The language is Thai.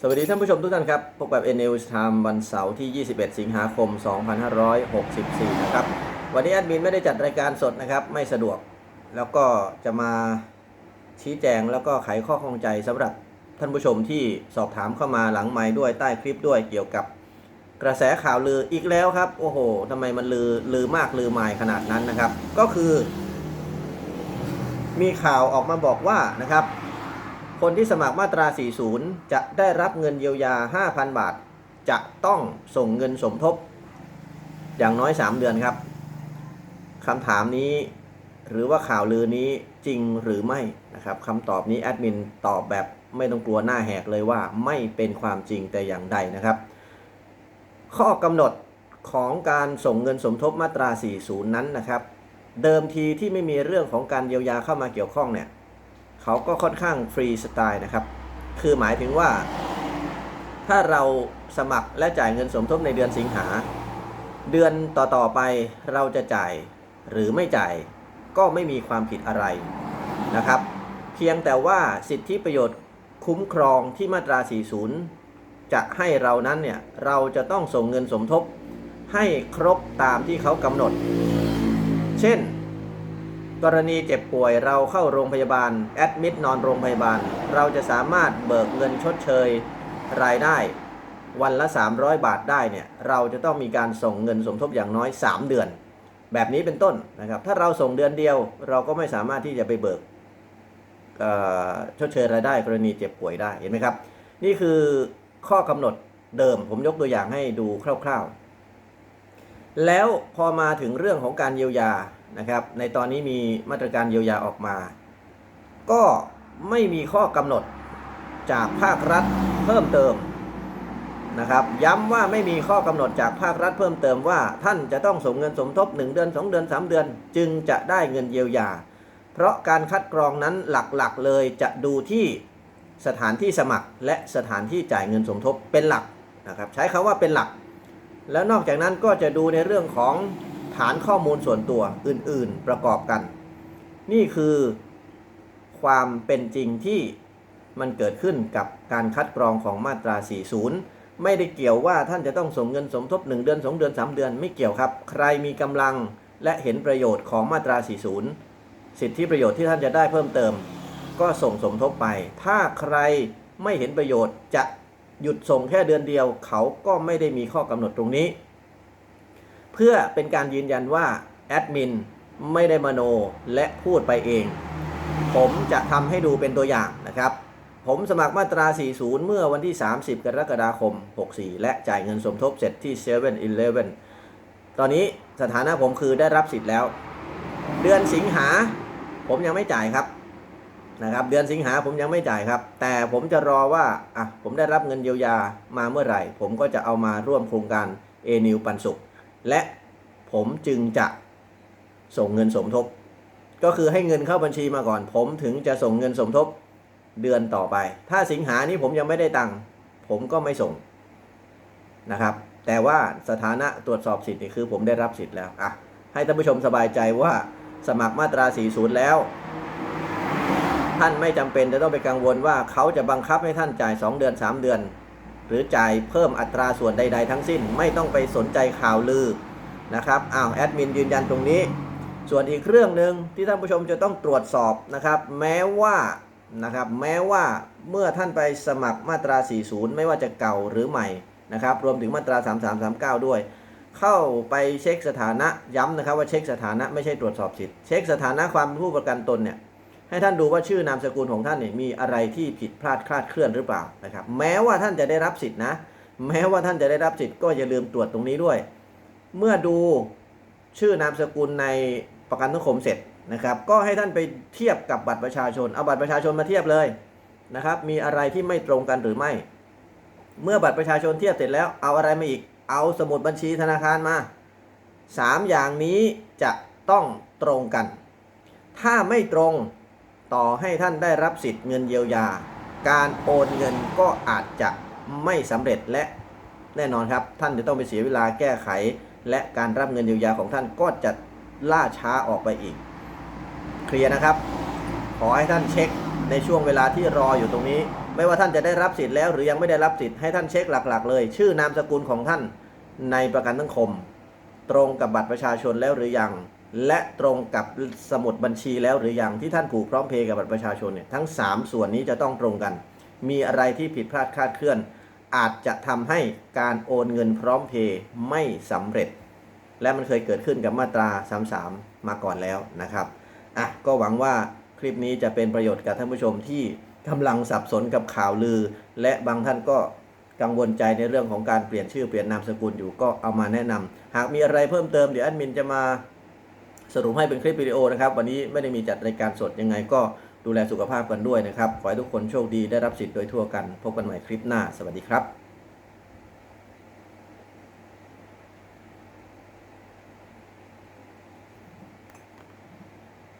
สวัสดีท่านผู้ชมทุกท่านครับ พบกับ n อ w s Time วันเสาร์ที่ 21 สิงหาคม 2564 นะครับ วันนี้แอดมินไม่ได้จัดรายการสดนะครับ ไม่สะดวก แล้วก็จะมาชี้แจงแล้วก็ไขข้อข้องใจสำหรับท่านผู้ชมที่สอบถามเข้ามาหลังไม้ด้วยใต้คลิปด้วยเกี่ยวกับกระแสข่าวลืออีกแล้วครับ โอ้โหทำไมมันลือลือมากลือหมายขนาดนั้นนะครับ ก็คือ มีข่าวออกมาบอกว่านะครับ คนที่สมัครมาตรา 40 จะได้รับเงินเยียวยา 5,000 บาท จะต้องส่งเงินสมทบ อย่างน้อย 3 เดือนครับคำถามนี้หรือว่าข่าวลือนี้จริงหรือไม่นะครับคำตอบนี้แอดมินตอบแบบไม่ต้องกลัวหน้าแหกเลยว่าไม่เป็นความจริงแต่อย่างใดนะครับ ข้อกำหนดของการส่งเงินสมทบมาตรา 40 นั้นนะครับ เดิมทีที่ไม่มีเรื่องของการเยียวยาเข้ามาเกี่ยวข้องเนี่ย เขาก็ค่อนข้างฟรีสไตล์นะครับ คือหมายถึงว่า ถ้าเราสมัครและจ่ายเงินสมทบในเดือนสิงหา เดือนต่อๆไปเราจะจ่ายหรือไม่จ่ายก็ไม่มีความผิดอะไรนะครับ เพียงแต่ว่าสิทธิประโยชน์คุ้มครองที่มาตรา 40 จะให้เรานั้นเนี่ยเราจะต้องส่งเงินสมทบให้ครบตามที่เขากำหนด เช่น กรณีเจ็บป่วยเราเข้าโรงพยาบาล แอดมิดนอนโรงพยาบาล เราจะสามารถเบิกเงินชดเชย รายได้ วันละ 300 บาทได้เนี่ยเราจะต้องมีการส่งเงินสมทบอย่างน้อย 3 เดือน แบบนี้เป็นต้นนะครับถ้าเราส่งเดือนเดียว เราก็ไม่สามารถที่จะไปเบิกชดเชยรายได้กรณีเจ็บป่วยได้เห็นไหมครับ นี่คือข้อกำหนดเดิมผมยกตัวอย่างให้ดูคร่าวๆ แล้วพอมาถึงเรื่องของการเยียวยา นะครับ ในตอนนี้มีมาตรการเยียวยาออกมา ก็ไม่มีข้อกำหนดจากภาครัฐเพิ่มเติมนะครับ ย้ำว่าไม่มีข้อกำหนดจากภาครัฐเพิ่มเติมว่าท่านจะต้องส่งเงินสมทบ 1 เดือน 2 เดือน 3 เดือน จึงจะได้เงินเยียวยา เพราะการคัดกรองนั้นหลักๆเลยจะดูที่สถานที่สมัครและสถานที่จ่ายเงินสมทบเป็นหลักนะครับ ใช้คำว่าเป็นหลัก แล้วนอกจากนั้นก็จะดูในเรื่องของ ฐานข้อมูลส่วนตัวอื่น ๆ ประกอบกัน นี่คือความเป็นจริงที่มันเกิดขึ้นกับการคัดกรองของมาตรา 40 ไม่ได้เกี่ยวว่าท่านจะต้องส่งเงินสมทบ 1 เดือน 2 เดือน 3 เดือน ไม่เกี่ยวครับ ใครมีกำลังและเห็นประโยชน์ของมาตรา 40 สิทธิประโยชน์ที่ท่านจะได้เพิ่มเติม ก็ส่งสมทบไป ถ้าใครไม่เห็นประโยชน์จะหยุดส่งแค่เดือนเดียว เขาก็ไม่ได้มีข้อกำหนดตรงนี้ พื่อเป็นการยืนยันว่าแอดมินไม่ได้มโนและพูดไปเอง ผมจะทำให้ดูเป็นตัวอย่างนะครับ ผมสมัครมาตรา 40 เมื่อวันที่ 30 กรกฎาคม 64 และจ่ายเงินสมทบเสร็จที่7 e เ e ่ e อตอนนี้สถานะผมคือได้รับสิทธิ์แล้ว เดือนสิงหาผมยังไม่จ่ายครับนะครับ เดือนสิงหาผมยังไม่จ่ายครับ แต่ผมจะรอว่าอะผมได้รับเงินเยียวยามาเมื่อไหร่ ผมก็จะเอามาร่วมโครงการเอนิวปันสุข และผมจึงจะส่งเงินสมทบ ก็คือให้เงินเข้าบัญชีมาก่อน ผมถึงจะส่งเงินสมทบเดือนต่อไป ถ้าสิงหานี้ผมยังไม่ได้ตังค์ผมก็ไม่ส่งนะครับ แต่ว่าสถานะตรวจสอบสิทธิ์นี่คือผมได้รับสิทธิ์แล้วอะให้ท่านผู้ชมสบายใจว่าสมัครมาตรา 40 แล้ว ท่านไม่จำเป็นจะต้องไปกังวลว่าเขาจะบังคับให้ท่านจ่าย 2 เดือน 3 เดือน หรือจ่ายเพิ่มอัตราส่วนใด ๆ ทั้งสิ้น ไม่ต้องไปสนใจข่าวลือนะครับอ้าวแอดมินยืนยันตรงนี้ ส่วนอีกเรื่องหนึ่งที่ท่านผู้ชมจะต้องตรวจสอบนะครับแม้ว่านะครับแม้ว่าเมื่อท่านไปสมัครมาตรา 40 ไม่ว่าจะเก่าหรือใหม่นะครับรวมถึงมาตรา 3339 ด้วย เข้าไปเช็คสถานะย้ำนะครับว่าเช็คสถานะไม่ใช่ตรวจสอบสิทธิ์เช็คสถานะความผู้ประกันตนเนี่ย ให้ท่านดูว่าชื่อนามสกุลของท่านเนี่ยมีอะไรที่ผิดพลาดคลาดเคลื่อนหรือเปล่านะครับ แม้ว่าท่านจะได้รับสิทธินะ แม้ว่าท่านจะได้รับสิทธิ์ก็อย่าลืมตรวจตรงนี้ด้วย เมื่อดูชื่อนามสกุลในประกันสังคมเสร็จนะครับ ก็ให้ท่านไปเทียบกับบัตรประชาชนเอาบัตรประชาชนมาเทียบเลยนะครับ มีอะไรที่ไม่ตรงกันหรือไม่ เมื่อบัตรประชาชนเทียบเสร็จแล้ว เอาอะไรมาอีก เอาสมุดบัญชีธนาคารมาสามอย่างนี้จะต้องตรงกัน ถ้าไม่ตรง ต่อให้ท่านได้รับสิทธิ์เงินเยียวยา การโอนเงินก็อาจจะไม่สำเร็จและแน่นอนครับ ท่านจะต้องไปเสียเวลาแก้ไข และการรับเงินเยียวยาของท่านก็จะล่าช้าออกไปอีก เคลียร์นะครับ ขอให้ท่านเช็คในช่วงเวลาที่รออยู่ตรงนี้ ไม่ว่าท่านจะได้รับสิทธิ์แล้วหรือยังไม่ได้รับสิทธิ์ให้ท่านเช็คหลักๆ เลย ชื่อนามสกุลของท่านในประกันสังคม ตรงกับบัตรประชาชนแล้วหรือยัง และตรงกับสมุดบัญชีแล้วหรือยังที่ท่านผูกพร้อมเพย์กับบัตรประชาชนเนี่ยทั้ง 3 ส่วนนี้จะต้องตรงกัน มีอะไรที่ผิดพลาดคลาดเคลื่อน อาจจะทำให้การโอนเงินพร้อมเพย์ไม่สำเร็จ และมันเคยเกิดขึ้นกับมาตรา 33 มาก่อนแล้วนะครับอะก็หวังว่าคลิปนี้จะเป็นประโยชน์กับท่านผู้ชมที่กำลังสับสนกับข่าวลือ และบางท่านก็กังวลใจในเรื่องของการเปลี่ยนชื่อเปลี่ยนนามสกุลอยู่ก็เอามาแนะนำหากมีอะไรเพิ่มเติมเดี๋ยวแอดมินจะมา สรุปให้เป็นคลิปวิดีโอนะครับ วันนี้ไม่ได้มีจัดรายการสดยังไงก็ดูแลสุขภาพกันด้วยนะครับ ขอให้ทุกคนโชคดีได้รับสิทธิ์โดยทั่วกัน พบกันใหม่คลิปหน้า สวัสดีครับ